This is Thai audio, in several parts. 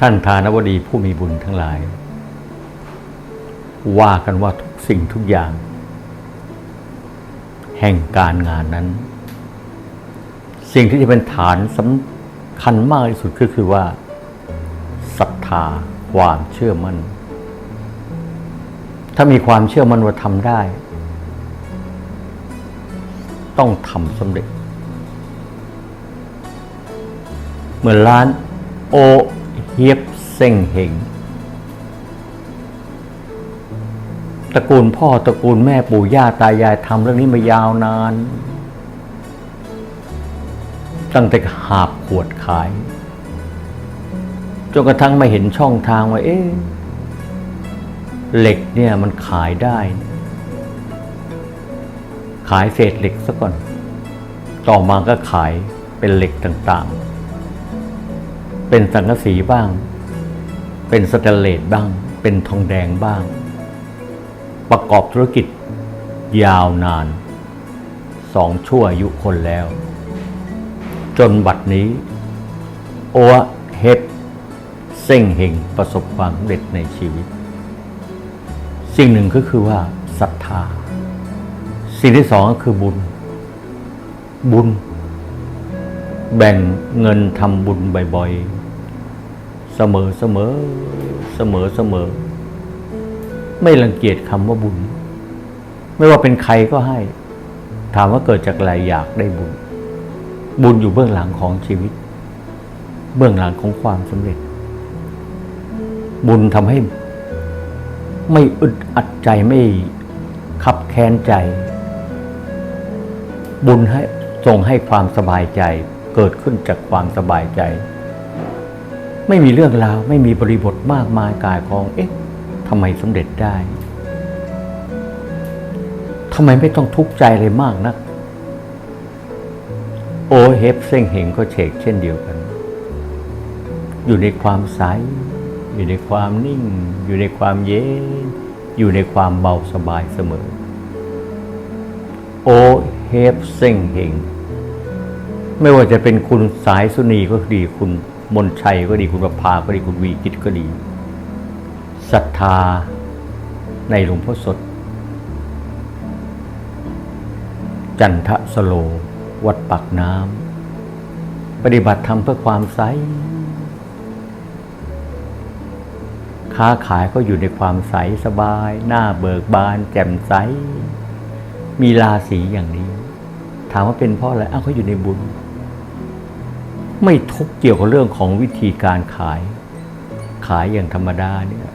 ท่านทานวดีผู้มีบุญทั้งหลาย ว่ากันว่าทุกสิ่งทุกอย่าง แห่งการงานนั้น สิ่งที่จะเป็นฐานสำคัญมากที่สุดก็คือว่าศรัทธาความเชื่อมั่น ถ้ามีความเชื่อมั่นว่าทำได้ ต้องทำสำเร็จ เหมือนร้านโอ เฮียบเซ็งเฮงตระกูลพ่อตระกูลแม่ปู่ย่าตายายทำเรื่องนี้มายาวนาน ตั้งแต่หาบขวดขายจนกระทั่งมาเห็นช่องทางว่าเอ๊ะเหล็กเนี่ยมันขายได้ ขายเศษเหล็กซะก่อน ต่อมาก็ขายเป็นเหล็กต่างๆ เป็นสังกะสีบ้าง เป็นสแตนเลสบ้าง เป็นทองแดงบ้าง ประกอบธุรกิจยาวนานสองชั่วอายุคนแล้ว จนบัดนี้ โอเฮดเส้งเฮงประสบความสำเร็จในชีวิต สิ่งหนึ่งก็คือว่าศรัทธา สิ่งที่สองก็คือบุญ บุญ แบ่งเงินทำบุญบ่อยๆ เสมอเสมอเสมอเสมอ ไม่รังเกียจคำว่าบุญ ไม่ว่าเป็นใครก็ให้ ถามว่าเกิดจากอะไรอยากได้บุญ บุญอยู่เบื้องหลังของชีวิต เบื้องหลังของความสำเร็จ บุญทำให้ไม่อึดอัดใจไม่ขับแค้นใจ บุญให้ทรงให้ความสบายใจ เกิดขึ้นจากความสบายใจ ไม่มีเรื่องราวไม่มีบริบทมากมายกายของเอ๊ะทำไมสำเร็จได้ทำไมไม่ต้องทุกข์ใจเลยมากนัก โอเฮฟเส้งเหงก็เฉกเช่นเดียวกัน อยู่ในความใส อยู่ในความนิ่ง อยู่ในความเย็น อยู่ในความเบาสบายเสมอ โอเฮฟเส้งเหง ไม่ว่าจะเป็นคุณสายสุนีก็ดีคุณมนชัยก็ดีคุณประภาก็ดีคุณวีกิจก็ดีศรัทธาในหลวงพ่อสด จันทสโล วัดปักน้ำ ปฏิบัติธรรมเพื่อความใส ค้าขายก็อยู่ในความใสสบาย หน้าเบิกบาน แจ่มใส มีราศีอย่างนี้ ถามว่าเป็นเพราะอะไรอ้าวเขาอยู่ในบุญ ไม่ทุกเกี่ยวกับเรื่องของวิธีการขาย ขายอย่างธรรมดาเนี่ย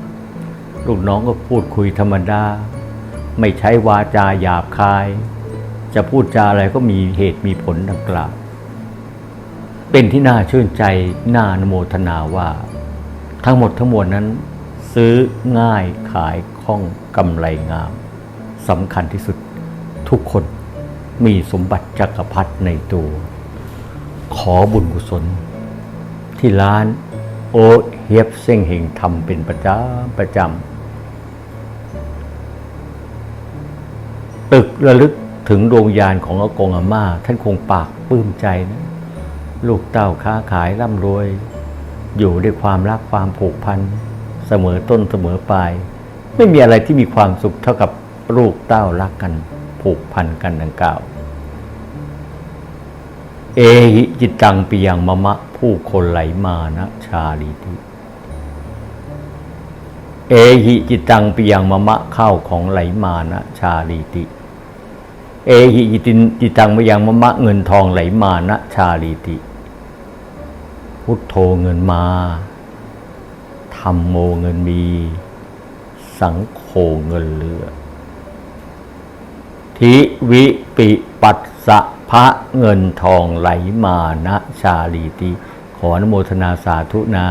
ลูกน้องก็พูดคุยธรรมดา ไม่ใช้วาจาหยาบคาย จะพูดจาอะไรก็มีเหตุมีผลดังกล่าวเป็นที่น่าชื่นใจน่าอนโมทนาว่า ทั้งหมดทั้งมวลนั้น ซื้อง่ายขายคล่องกำไรงามสำคัญที่สุดทุกคนมีสมบัติจักรพรรดิในตัว ขอบุญกุศล ที่ร้านโอเฮียบเส้งเฮงทำเป็นประจำประจำตึกระลึกถึงดวงยานของอากงอาม่า ท่านคงปากปลื้มใจนะ ลูกเต้าค้าขายร่ำรวย อยู่ด้วยความรักความผูกพัน เสมอต้นเสมอปลาย ไม่มีอะไรที่มีความสุขเท่ากับลูกเต้ารักกัน ผูกพันกันดังกล่าว เอหิจิตตังปิยังมะมะ ผู้คนไหลมานะชาลีติเอหิจิตตังปิยังมะมะเข้าของไหลมานะชาลีติ เอหิจิตินจิตตังปิยังมะมะเงินทองไหลมานะชาลีติ พุทโธเงินมาธรรมโมเงินมี สังโฆเงินเหลือ ทิวิปิปัสสะ พระเงินทองไหลมานะชาลีติ ขออนุโมทนาสาธุนา